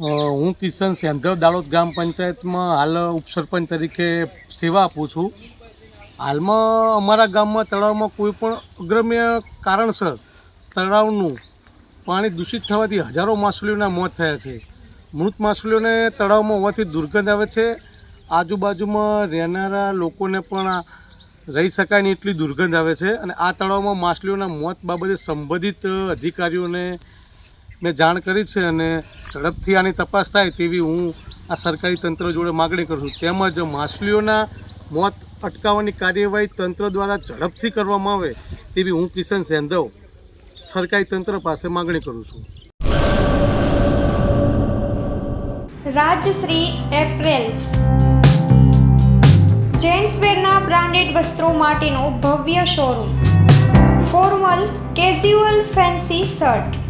હું કિશન સેંધવ દાળોદ ગ્રામ પંચાયતમાં હાલ ઉપસરપંચ તરીકે સેવા આપું છું. હાલમાં અમારા ગામમાં તળાવમાં કોઈ પણ અગ્રમ્ય કારણસર તળાવનું પાણી દૂષિત થવાથી હજારો માછલીઓના મોત થયા છે. મૃત માછલીઓને તળાવમાં હોવાથી દુર્ગંધ આવે છે. આજુબાજુમાં રહેનારા લોકોને પણ રહી શકાય નહીં એટલી દુર્ગંધ આવે છે અને આ તળાવમાં માછલીઓના મોત બાબતે સંબંધિત અધિકારીઓને મેં જાણ કરી છે અને ઝડપથી આની તપાસ થાય તેવી હું આ સરકારી તંત્ર જોડે માગણી કરું છું. તેમજ માછલીઓના મોત અટકાવવાની કાર્યવાહી તંત્ર દ્વારા ઝડપથી કરવામાં આવે તેવી હું કિશન સેંધવ સરકારી તંત્ર પાસે માગણી કરું છું. રાજશ્રી એપ્રેલ્સ. જેન્ટ્સવેરના બ્રાન્ડેડ વસ્ત્રો માટેનો ભવ્ય showroom. Formal casual fancy shirt.